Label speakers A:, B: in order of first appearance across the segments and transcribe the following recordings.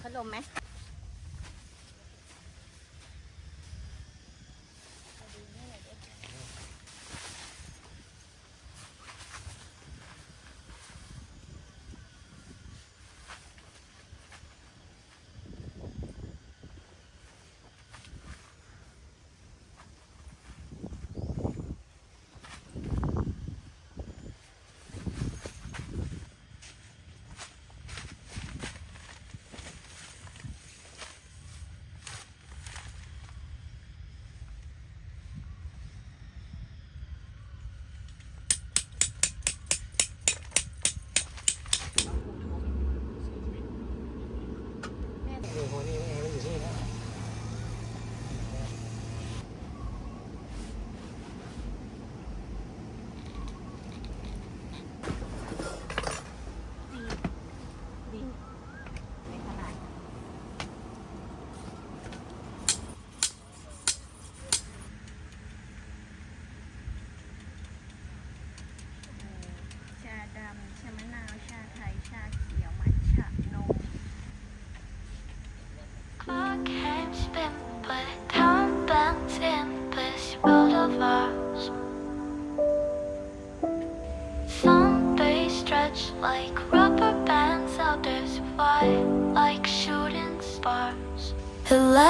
A: พัดลมไหม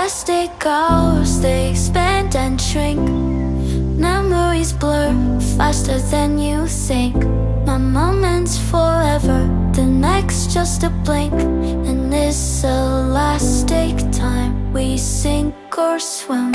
B: Elastic hours, they expand and shrink. Memories blur faster than you think. My moment's forever, the next just a blink. In this elastic time, we sink or swim.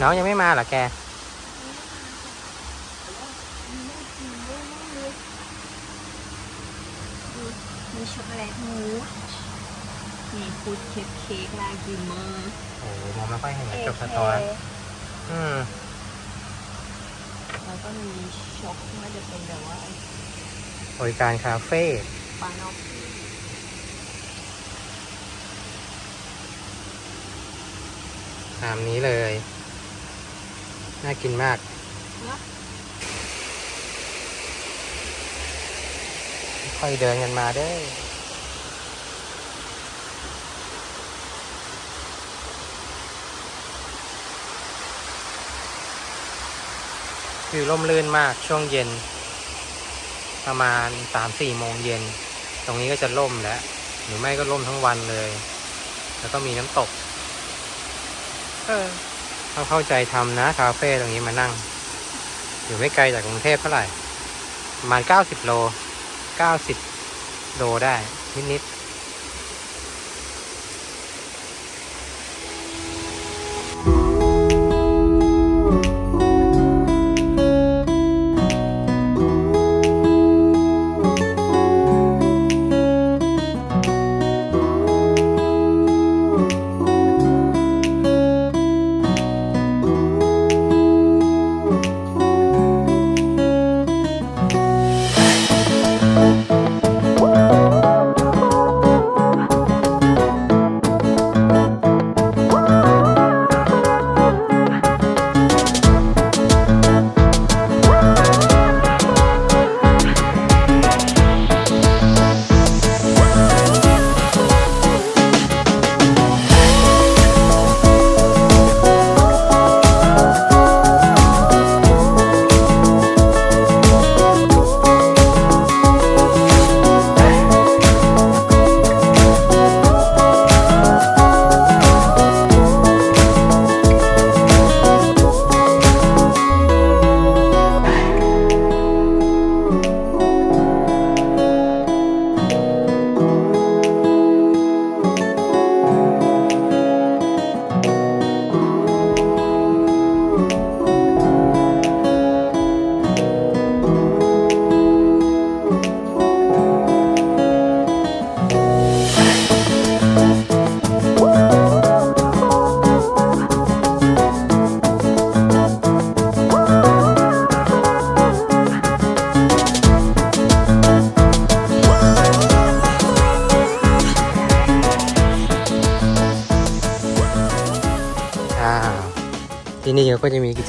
C: น้องยังไม่มาเหรอแก
A: มีช็อกโกแลตมูสมีพุดเค้กเค้กน่ากินมาก
C: โอ้โหมองไม่ค่อยเห็นจบสตอร์อืม
A: แล้วก็มีช็อกน่าจะเป็นแบบว่าไอ้
C: บริการคาเฟ่
A: ปานอก
C: ตามนี้เลย น่ากินมาก
A: เนาะ
C: ค่อยเดินกันมาเด้อคือร่มรื่นมากช่วงเย็น ประมาณสามสี่โมงเย็น ตรงนี้ก็จะร่มแล้ว หรือไม่ก็ร่มทั้งวันเลย แล้วก็มีน้ำตก เออ ต้องเข้าใจทำนะคาเฟ่ตรงนี้มานั่ง อยู่ไม่ไกลจากกรุงเทพเท่าไหร่ประมาณเก้าสิบโลเก้าสิบโลได้นิดๆ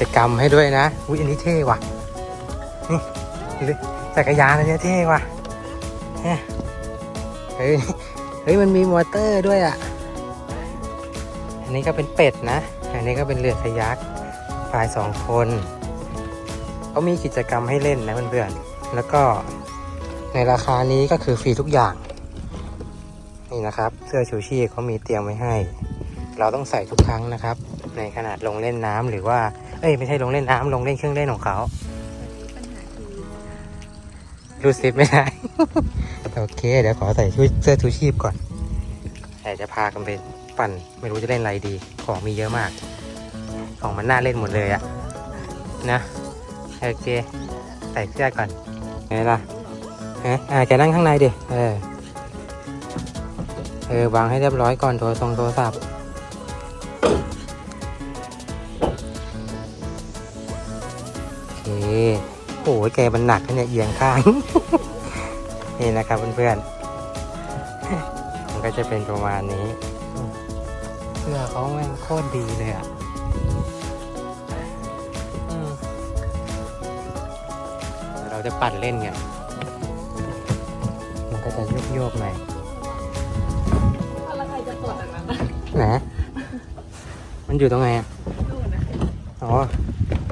C: จกิจกรรมให้ด้วยนะ อุ้ยอันนี้เท่ว่ะ นี่จักรยานอันนี้เท่ว่ะเฮ้ย เฮ้ย มันมีมอเตอร์ด้วยอะ อันนี้ก็เป็นเป็ดนะ อันนี้ก็เป็นเรือคายักพายสองคนเขามีกิจกรรมให้เล่นนะเพื่อนๆ แล้วก็ในราคานี้ก็คือฟรีทุกอย่าง นี่นะครับ เสื้อชูชีพเขามีเตรียมไว้ให้ เราต้องใส่ทุกครั้งนะครับ ในขนาดลงเล่นน้ำหรือว่า เอ้ยไม่ใช่ลงเล่นน้ำลงเล่นเครื่องเล่นของเขารูดซิปไม่ได้ โอเค เดี๋ยวขอใส่ชุดเสื้อชูชีพก่อนแต่จะพากันไปปั่น ไม่รู้จะเล่นอะไรดี ของมีเยอะมาก ของมันน่าเล่นหมดเลยอะนะ โอเค ใส่เสื้อก่อนไงล่ะฮะอ่าแกนั่งข้างในดิ เออ เออ วางให้เรียบร้อยก่อนโทรทรงโทรศัพท์ โอเคโอ้ยแกมันหนักนะเนี่ยเอียงข้าง นี่นะครับเพื่อนๆ มันก็จะเป็นประมาณนี้เสื้อเขาแม่งโคตรดีเลยอะอืมเดี๋ยวเราจะปั่นเล่นกันมันก็จะโยกโยกๆหน่อย
A: แล้วใครจะปลดอันนั้นนะ
C: ไหนมันอยู่ตรงไหนอะ
A: นู่นนะ
C: อ๋อ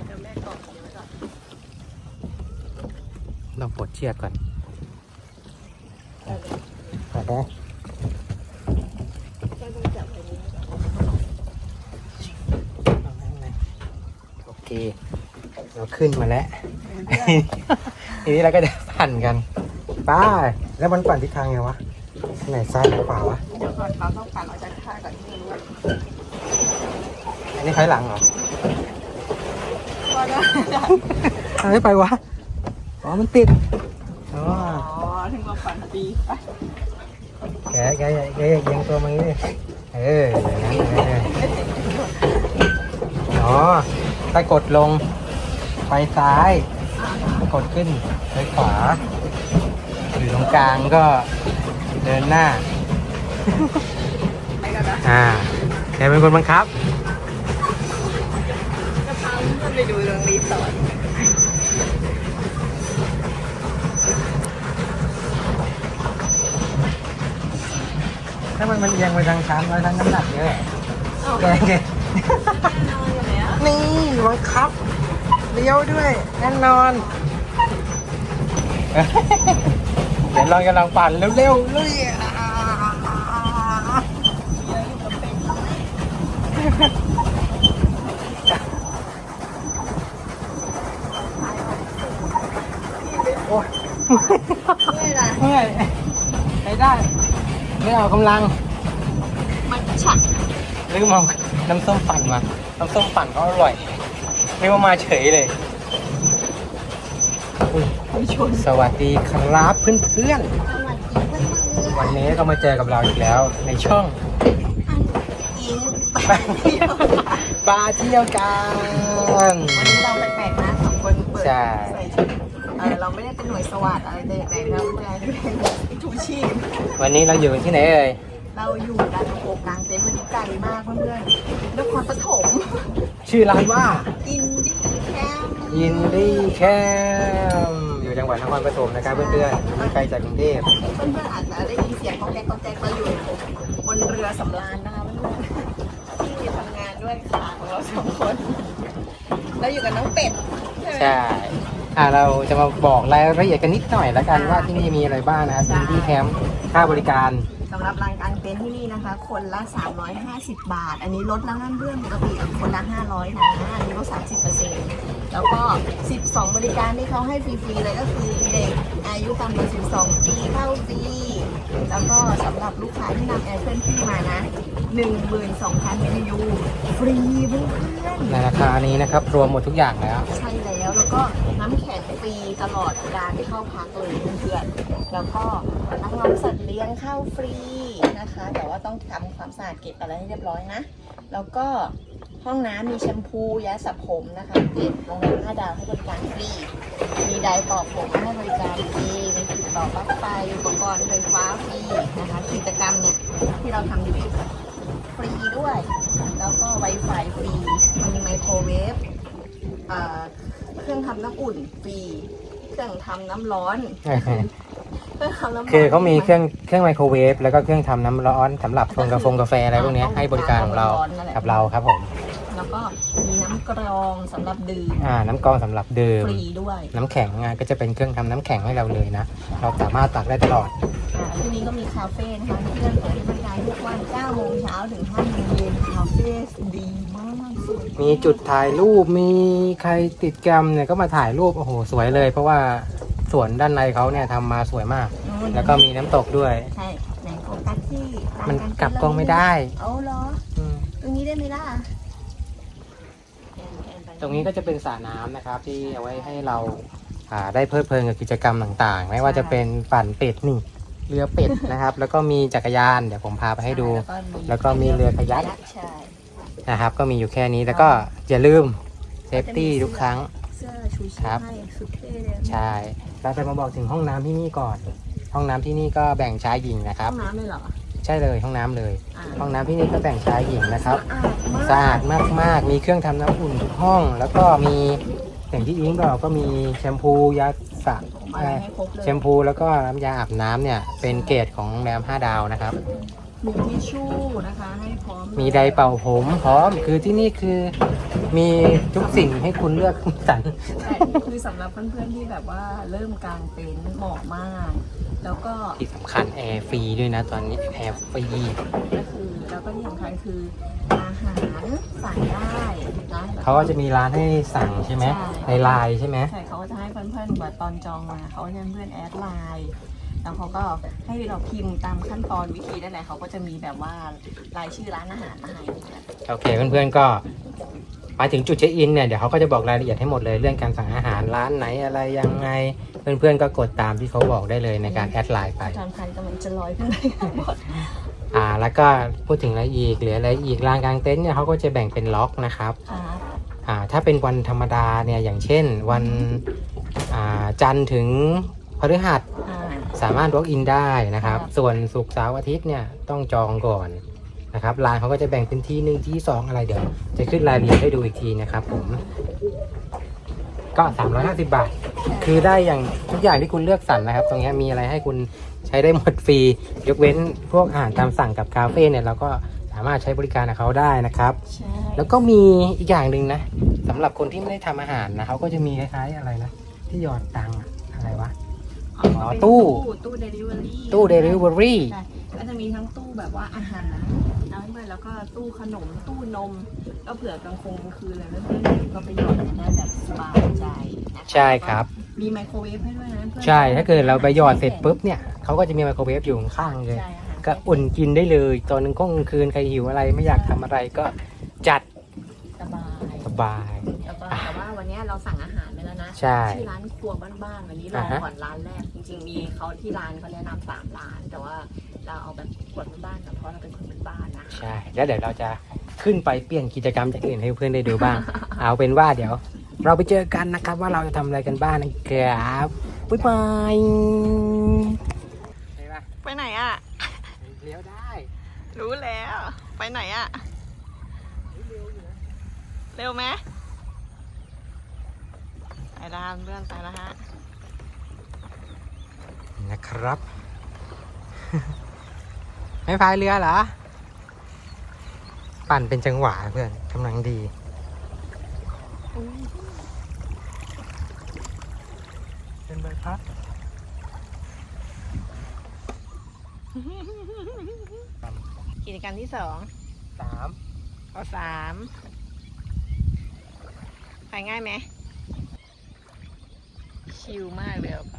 A: เดี๋ยวแม่กล่องเดี๋ยวไว้ก่อน
C: ต้องปลด เชือกก่อนปลดได้
A: ก็ต้องจับอันนี้ก่อน
C: โอเค เราขึ้นมาแล้ว ทีนี้เราก็จะปั่นกันไป้าแล้วมันปั่นทิศทางไงวะไหนซ้ายหรือขวาวะ
A: เดี๋ยวก่อนเราต้องปั่นออกจากท่าก่อนที่จะรู้ว่า
C: อันนี้ถอยหลังเหรอ
A: ก็ได้
C: ทำไม่ไปวะ อ๋อ มันติดอ๋อ
A: อ๋อถึงมา ปั่นปีไป
C: แกแกแกแกอย่าเอียงตัวมาอย่างนี้ดิเอออย่างนั้นเอออ๋อถ้ากดลงไปซ้าย กดขึ้นไปขวา อยู่ตรงกลางก็เดินหน้า
A: ไปกันนะ
C: อ่าแกเป็นคนบังคับ
A: จะพาเพื่อนไปดูโรงรีสอร์ท
C: ถ้ามันมันเอียงไปทางชันไปทางน้ำหนักเยอะ
A: เอา
C: แก
A: แน่
C: แก
A: นอนอยู่แล้ว
C: นี่บังคับเลี้ยวด้วยแน่นอน เดี๋ยวลองจะลองปั่นเร็วๆเลยโอ้ย
A: ไม่ไร
C: เมื่อยใช้ได้ ไม่เอากำลัง
A: มันฉัก
C: ลืมเอาน้ำส้มปั่นมา น้ำส้มปั่นก็อร่อยไม่ว่ามาเฉยเลยอุ๊ย
A: ไม่ชน
C: สวัสดีครับเพื่อน
A: สวัสดีเพื่อน
C: ๆ วันนี้ก็มาเจอกับเราอีกแล้วในช่อง
A: ๆอิงไปเที่ยว
C: ปลาเที่ยวกัน
A: วันนี้เราแปลกๆนะสองคนเปิด
C: ใช่
A: ใส่ชุดเออเราไม่ได้เป็นหน่วยสวัสดอะไรแต่อย่างใดเราเป็นชู ชีพ
C: วันนี้เราอยู่ที่ไหนเอ่ย
A: เราอยู่กันโอ้กลางเต็นท์วันนี้ไกลมากเพื่อนๆนครปฐม
C: ชื่อร้านว่า
A: อินดี้แคมป์
C: ยินดีแคมป์อยู่จังหวัดนครปฐมนะครับเพื่อนๆไม่ไกลจากกรุงเทพ
A: เพื่อนๆอาจจะได้ยินเสียงของแกของแกเราอยู่บนเรือสำราญนะคะเพื่อนๆที่ทำงานด้วยขาของเราสองคน เราอยู่กับน้องเป็ดไหม
C: ใช่ อ่าเราจะมาบอกรายละเอียดกันนิดหน่อยแล้วกันว่าที่นี่มีอะไรบ้างนะครับยินดีแคมป์ค่าบริการ
A: สำหรับรางกลางเต็นท์ที่นี่นะคะ คนละ 350 บาท อันนี้ลดแล้วนั่นเพื่อนปกติคนละ 500 นะอันนี้ลด30%แล้วก็ 12 บริการที่เขาให้ฟรีๆเลยก็คือเด็กอายุต่ำกว่า 12 ปีเข้าฟรีแล้วก็สำหรับลูกค้าที่นำแอร์เคลื่อนที่มานะ12,000 BTU ฟรีเพื่อน
C: ในราคานี้นะครับ รวมหมดทุกอย่างแล้ว
A: ๆใช่แล้วแล้วก็น้ำแข็งฟ รีตลอดการที่เข้าพักเลยเพื่อนๆแล้วก็นักร้องสัตว์เลี้ยงเข้าฟรีนะคะ แต่ว่าต้องทำความสะอาดเก็บอะไรให้เรียบร้อยนะ แล้วก็ห้องน้ำมีแชมพูยาสระผมนะคะเจ็ดโรงแรมห้าดาวให้บริการฟรี มีไดร์ต่อผมให้บริการฟรีมีติดต่อปลั๊กไฟอุปกรณ์ไฟฟ้าฟรีนะคะ กิจกรรมเนี่ยที่เราทำอยู่ฟรีด้วย แล้วก็ Wi-Fi ฟรี มีไมโครเวฟเอ่อ เครื่องทำน้ำอุ่นฟรีเครื่องทำน้ำร้อน เครื่องทำน้ำร้อน
C: คือเขามีเครื่องเครื่องไมโครเวฟแล้วก็เครื่องทำน้ำร้อนสำหรับชงกาแฟกาแฟอะไรพวกเนี้ยให้บริการของเรากับเราครับผม
A: แล้วก็มีน้ำกรองสำหรับดื่ม
C: อ่า น้ำกรองสำหรับดื่ม
A: ฟรีด้วย
C: น้ำแข็งอะก็จะเป็นเครื่องทำน้ำแข็งให้เราเลยนะ เราสามารถตักได้ตลอด
A: อ่าที่นี้ก็มีคาเฟ่นะคะที่เพื่อนเปิดให้บริการ ทุกวัน9โมงเช้าถึง5โมงเย็นคาเฟ่ดีมากสวย
C: มีจุดถ่ายรูปมีใครติดแกรมเนี่ยก็มาถ่ายรูปโอ้โหสวยเลย เพราะว่าสวนด้านในเขาเนี่ยทำมาสวยมาก
A: นู่น
C: แล้วก็มีน้ำตกด้วย
A: ใช่ไหนโฟกัสที่
C: มันกลับกล้องไม่ได้
A: เอาเหรอ
C: อืม
A: ตรงนี้ได้ไหมล่ะ
C: ตรงนี้ก็จะเป็นสระน้ำนะครับที่เอาไว้ให้เราอ่าได้เพลิดเพลินกับกิจกรรมต่างๆ ไม่ว่าจะเป็นปั่นเป็ดนี่ เรือเป็ดนะครับ แล้วก็มีจักรยานเดี๋ยวผมพาไปให้ดู แล้วก็มีเรือคายัก
A: ใช่
C: นะครับ ก็มีอยู่แค่นี้แล้วก็อย่าลืมเซฟตี้ทุกครั้ง
A: เสื้อชูชี
C: ครั
A: พ
C: บ
A: ให้สุดเท่เลย
C: ใช่เราจะมาบอกถึงห้องน้ำที่นี่ก่อน ห้องน้ำที่นี่ก็แบ่งชายหญิงนะครับ
A: ห้องน้ำเลยเหรอ
C: ใช่เลยห้องน้ำเลย
A: อ่า
C: ห้องน้ำที่นี่ก็แบ่งชายหญิงนะครับ
A: สะอาดมาก
C: สะอาดมากๆมีเครื่องทำน้ำอุ่นทุกห้อง แล้วก็มีอย่างที่อิงบอกก็มีแชมพูยา สระ
A: มาให้ครบเลย
C: แชมพูแล้วก็น้ำยาอาบน้ำเนี่ย เป็นเกรดของโรงแรม5 ดาวนะครับ
A: มีทิชชู่นะคะ ให้พร้อม
C: มีไดร์เป่าผมพร้อม คือที่นี่คือมีทุกสิ่งให้คุณเลือกสรร
A: ใช่คือสำหรับเพื่อนๆที่แบบว่าเริ่มกางเต็นท์เหมาะมาก แล้วก็
C: ที่สำคัญแอร์ฟรีด้วยนะตอนนี้แอร์ฟรี
A: ก็คือแล้วก็ที่สำคัญคืออาหารสั่งได้นะแบบ
C: เขาก็จะมีร้านให้สั่งใช่ไหม
A: ใช่
C: ในไลน์ใช่ไหม
A: ใช่เขาก็จะให้เพื่อนๆแบบตอนจองมาเขาจะให้เพื่อนแอดไลน์แล้วเขาก็ให้เราพิมพ์ตามขั้นตอนวิธีได้แหละเขาก็จะมีแบบว่ารายชื่อร้านอาหารมาให้
C: โอเคเพื่อนๆก็ มาถึงจุดเช็คอินเนี่ยเดี๋ยวเขาก็จะบอกรายละเอียดให้หมดเลยเรื่องการสั่งอาหารร้านไหนอะไรยังไง เพื่อนๆก็กดตามที่เขาบอกได้เลยในการแอดไลน์ไป
A: อาจารย์พันธุ์กำลังจะลอยขึ้นไปข้างบน
C: อ่าแล้วก็พูดถึงอะไรอีกเหลืออะไรอีกลานกลางเต็นท์เนี่ยเขาก็จะแบ่งเป็นล็อกนะครับ
A: อ่า
C: อ่าถ้าเป็นวันธรรมดาเนี่ยอย่างเช่นวันอ่าจันทร์ถึงพฤหัส
A: อ่า
C: สามารถ walk in ได้นะครับ
A: ครับ
C: ส่วนศุกร์เสาร์อาทิตย์เนี่ยต้องจองก่อน นะครับร้านเขาก็จะแบ่งเป็นที่หนึ่งที่สองอะไรเดี๋ยว จะขึ้นรายละเอียดให้ดูอีกทีนะครับ ผม ก็ 350 บาท คือได้อย่างทุกอย่างที่คุณเลือกสรรนะครับ ตรงเนี้ยมีอะไรให้คุณใช้ได้หมดฟรี ยกเว้นพวกอาหารตามสั่งกับคาเฟ่เนี่ยเราก็สามารถใช้บริการกับเขาได้นะครับ
A: ใช่
C: แล้วก็มีอีกอย่างหนึ่งนะสำหรับคนที่ไม่ได้ทำอาหารนะเขาก็จะมีคล้ายๆอะไรนะที่หยอดตังค์อะอะไรวะ อ๋อตู้
A: ตู้เดลิเวอรี่
C: ตู้เดลิเวอรี่
A: ใช่ก็จะ มีทั้งตู้แบบว่าอาหารนะเพื่อนๆแล้วก็ตู้ขนมตู้นม ก็เผื่อกลางคงกลางคืนอะไรเพื่อนๆก็ไปหยอดกันได้แบบสบายใจนะคะ
C: ใช่ครับ
A: มีไมโครเวฟให้ด้วยนะเพื่อนๆ
C: ใช่ ถ้าเกิดเราไปหยอดเสร็จปุ๊บเนี่ยเขาก็จะมีไมโครเวฟอยู่ข้างๆเลย
A: ใช่อาหาร
C: ก็อุ่นกินได้เลย ตอนนึงก็กลางคืนใครหิวอะไรไม่อยากทำอะไรก็จัด
A: สบาย
C: สบาย
A: แล้วก็แต่ว่าวันนี้เราสั่งอาหารไปแล้วนะ
C: ใช่
A: ชื่อร้านครัวบ้านๆวันนี้รอ
C: อ่าฮะ
A: ก่อนร้านแรกจริงๆมีเขาที่ร้านเขาแนะนำสามร้าน แต่ว่า เราเอาแบบครัวบ้านๆก่อนเพราะเราเป็นคนบ้านๆนะ
C: ใช่ แล้วเดี๋ยวเราจะขึ้นไปเปลี่ยนกิจกรรมจากอื่นให้เพื่อนได้ดูบ้าง เอาเป็นว่าเดี๋ยว เราไปเจอกันนะครับว่าเราจะทำอะไรกันบ้างนะครับบ๊ายบายไปปะ
A: ไปไหนอะ
C: เลี้ยวได้
A: รู้แล้ว ไปไหนอะเร็วไหมไปด้านเพื่อนไปแล้วฮะ
C: นะครับ ไม่พายเรือเหรอ ปั่นเป็นจังหวะเพื่อนกำลังดีเป็นใบพัด
A: กิจกรรมที่สอง
C: สาม
A: ข้อสามไปง่ายไหม ชิลมากเลยอะ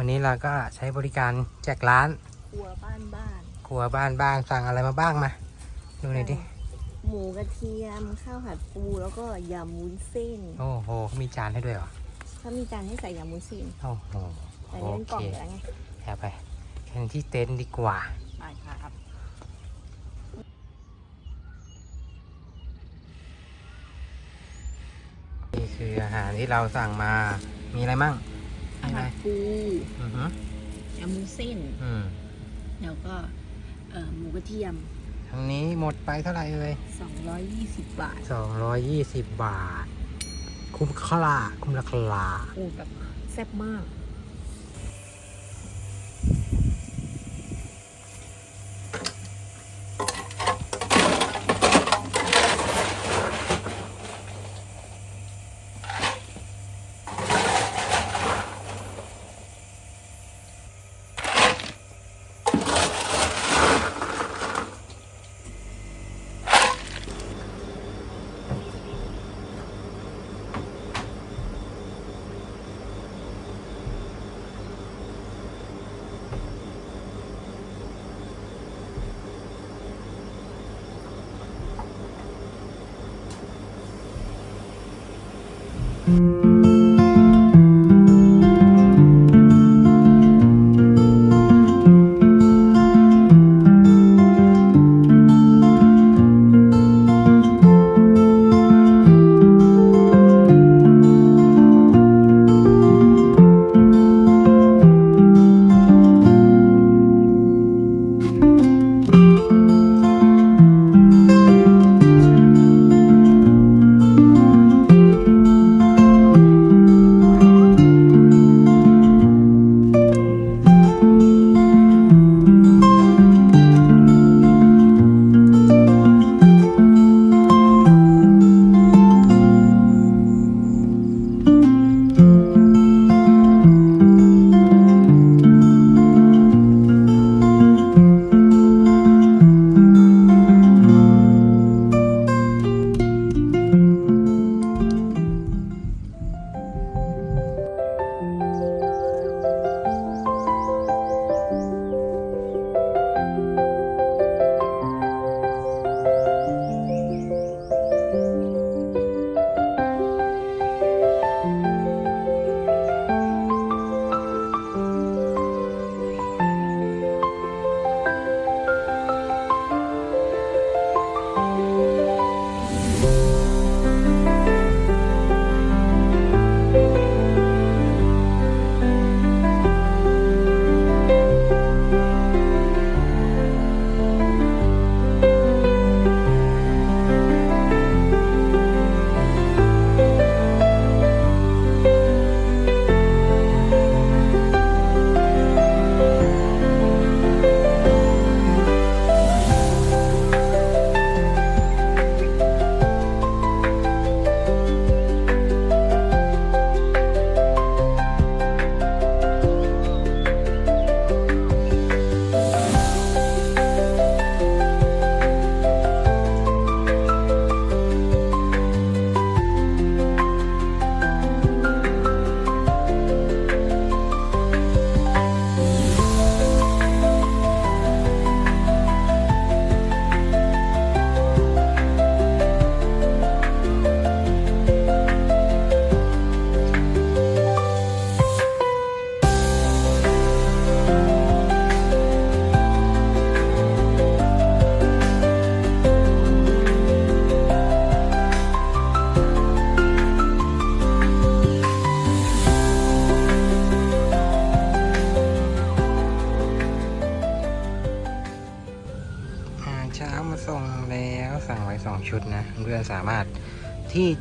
C: วันนี้เราก็ใช้บริการแจกร้าน
A: ครัวบ้านบ้าน
C: ครัวบ้านบ้างสั่งอะไรมาบ้างมาดูหน่อยดิ
A: หมูกระเทียมข้าวผัดปูแล้วก็ยำวุ้นเส้น
C: โอ้โหมีจานให้ด้วยเหรอ
A: ถ้ามีจานให้ใส่ยำวุ้นเส้น
C: โอ้โห
A: แต่
C: โอ
A: นี่เป็นก
C: เค
A: ล่องอยู่แล้วไง
C: แอบไปแข่งที่เต็นท์ดีกว่า
A: ไปครับ
C: นี่คืออาหารที่เราสั่งมามีอะไรมั่ง
A: ผั
C: อะไร
A: ดปู
C: อือฮึ
A: ยำมุ้นเส้น
C: อืม
A: แล้วก็เอ่อหมูกระเทียม
C: ทางนี้หมดไปเท่าไหร่เอ่ย
A: 220 บาท
C: สองร้อยยี่สิบบาท คุ้มค่าคุ้มราคา
A: โอ้แบบแซ่บมาก
C: อ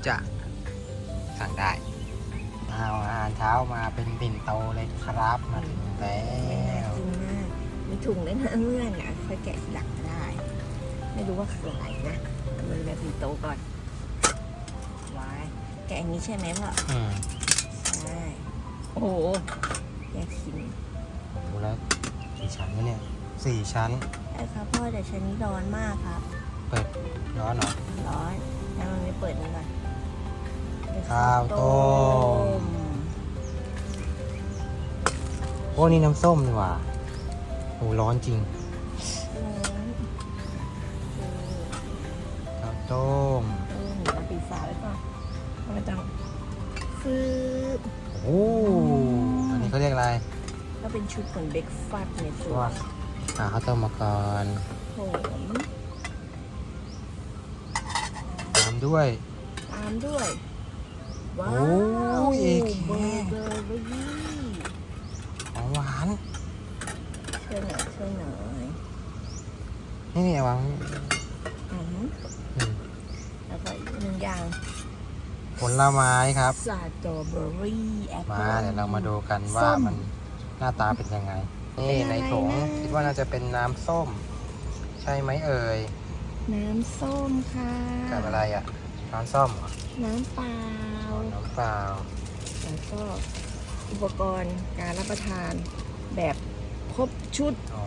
C: จะสั่งได้เอาอาหารเช้ามาเป็นปิ่นโตเลยครับมาถึงแล้ว
A: จริงมากมีถุงด้วยนะเพื่อนอะค่อยแกะทีหลังก็ได้ ไม่รู้ว่าคืออะไรนะมือแบบสีโตก่อนวายแกะอันนี้ใช่ไหมพ่อ
C: อืม
A: ใช่โอ้โหแยกชิ้น
C: ดูแล้วกี่ชั้นวะเนี่ยสี่ชั้น
A: ใช่ครับพ่อแต่ชั้นนี้ร้อนมากครับ
C: เปิดร้อนเหรอ
A: ร้อนแล้วมันไม่เปิดนี่ก่อนเป็น
C: ข้าวต้มโอ้นี่น้ำส้มนี่หว่าโอ้ร้อนจริง
A: ร้อนเออ
C: ข้าวต้ม
A: เออหนูเอาปิดฝาไว้ก่อนมันก็จะฟืบ
C: โอ้อันนี้เขาเรียกอะไร
A: ก็เป็นชุดเหมือนเบรกฟาสต์ในตัว
C: ว่าอ่าข้าวต้มมาก่อน
A: ผม
C: ตามด้วย
A: ตามด้วย ว้า
C: โอ้
A: วย
C: เอกแค
A: เบอร์เกอร์เบอร์รี่ช่วยหน่อยช่วยหน่อย
C: นี่นี่วาง
A: อืม
C: อืม
A: แล้วก็อีกหนึ่งอย่าง
C: ผลไม้ครับ
A: สตรอเบอรี่แอปเปิ้ล
C: มาเดี๋ยวเรามาดูกันว่า
A: ส้ม
C: มันหน้าตาเป็นยังไง นี่
A: เป็นอะไร
C: ในถุง
A: นะ
C: คิดว่าน่าจะเป็นน้ำส้ม ใช่ไหมเอ่ย
A: น้ำส้มค่ะ
C: กับอะไรอะน้ำส้มเหรอ
A: น้ำเปล่า
C: น้ำเปล่า
A: แล้วก็อุปกรณ์การรับประทานแบบครบชุด
C: อ๋อ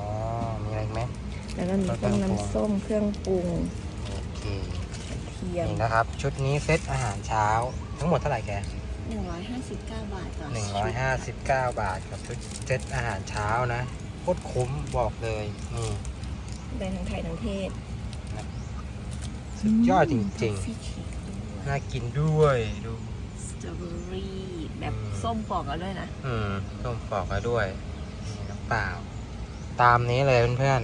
C: มีอะไรอีกไหม
A: แล้วก็มีพวกน้ำส้มเครื่องปรุง
C: โอเค
A: เทียม
C: นี่นะครับ ชุดนี้เซตอาหารเช้า ทั้งหมดเท่าไหร่แก
A: 159 บาทต่อ
C: 159 บาทกับชุดเซตอาหารเช้านะโคตรคุ้มบอกเลยนี่
A: ได้ทั้งไทยทั้งเทศ
C: สุดยอดจริง
A: ฟิชเค้ก
C: ๆน่ากินด้วยดู
A: สตรอเบอรี่แบบ
C: อืม
A: ส้มปอกกันด้วยนะ
C: อืมต้มปอกแล้วด้วยนี่น้ำเปล่า ตามนี้เลยเพื่อน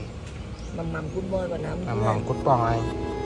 A: มัมมัมกุดบอยกับน้ำ
C: ๆ
A: เดื
C: น้ำ
A: อ
C: มัน
A: ด
C: กุดปองอะไร
A: น